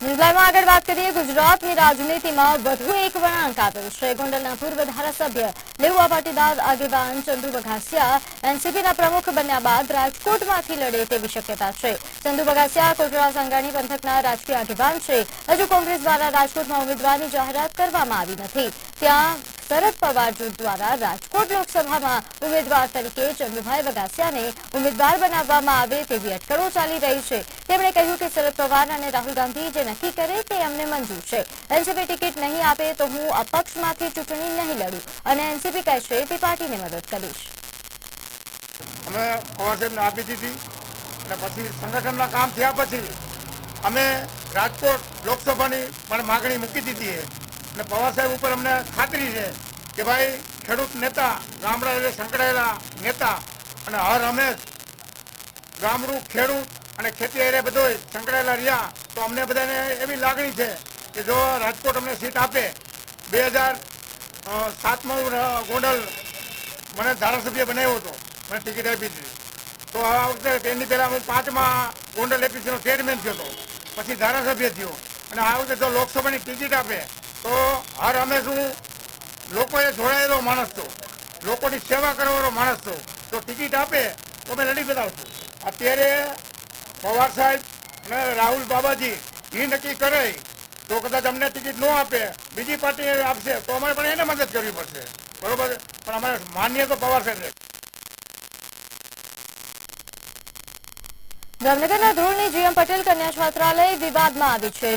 ન્યૂઝલાઈવમાં આગળ વાત કરીએ ગુજરાતની રાજનીતિમાં વધુ એક વળાંક આવ્યું છે ગોંડલના પૂર્વ ધારાસભ્ય લેવા પાટીદાર આગેવાન ચંદુ બઘાસિયા એનસીપીના પ્રમુખ બન્યા બાદ રાજકોટમાંથી લડે તેવી શક્યતા છે. ચંદુ બઘાસિયા કોટડા સંઘાણી પંથકના રાજકીય આગેવાન છે. હજુ કોંગ્રેસ દ્વારા રાજકોટમાં ઉમેદવારની જાહેરાત કરવામાં આવી નથી. ત્યાં શરદ પવાર જૂથ દ્વારા રાજકોટ લોકસભામાં ઉમેદવાર તરીકે ચંદુભાઈ વગાસિયાને ઉમેદવાર બનાવવામાં આવે તેવી અટકળો ચાલી રહી છે. તેમણે કહ્યું કે શરદ પવાર અને રાહુલ ગાંધી જે નક્કી કરે તે અમને મંજૂર છે. એનસીપી ટિકિટ નહીં આપે તો હું અપક્ષમાંથી ચૂંટણી નહીં લડું અને એનસીપી કહેશે તે પાર્ટીને મદદ કરીશ. અમે પવાર સાહેબને આપી દીધી અને પછી સંગઠનના કામ થયા પછી અમે રાજકોટ લોકસભાની પણ માગણી મૂકી દીધી અને પવાર સાહેબ ઉપર અમને ખાતરી છે કે ભાઈ ખેડૂત નેતા ગામડા સંકળાયેલા નેતા અને હર હંમેશ ગામડું, ખેડૂત અને ખેતી એરે બધોય સંકળાયેલા રહ્યા, તો અમને બધાને એવી લાગણી છે કે જો રાજકોટ અમને સીટ આપે. બે હજાર સાતમાં ગોંડલ મને ધારાસભ્ય બનાવ્યો હતો. મને ટિકિટ આપી હતી. તો આ વખતે તેની પહેલાં હું પાંચમાં ગોંડલ એપીસીનો ચેરમેન થયો હતો. પછી ધારાસભ્ય થયો. અને આ વખતે જો લોકસભાની ટિકિટ આપે. તો હર હંમેશ હું લોકોએ જોડાયેલો માણસ છું લોકોની સેવા કરવાનો માણસ છું તો ટિકિટ આપે, તો મેં લડી બતાવશું અત્યારે પવાર સાહેબ અને રાહુલ બાબાજી એ નક્કી કરે તો કદાચ અમને ટિકિટ ન આપે, બીજી પાર્ટી આપશે, તો અમારે પણ એને મદદ કરવી પડશે. બરોબર? પણ અમારે માન્ય તો પવાર સાહેબ જામનગરના ધ્રોળની જીએમ પટેલ કન્યા છાત્રાલય વિવાદમાં આવી છે.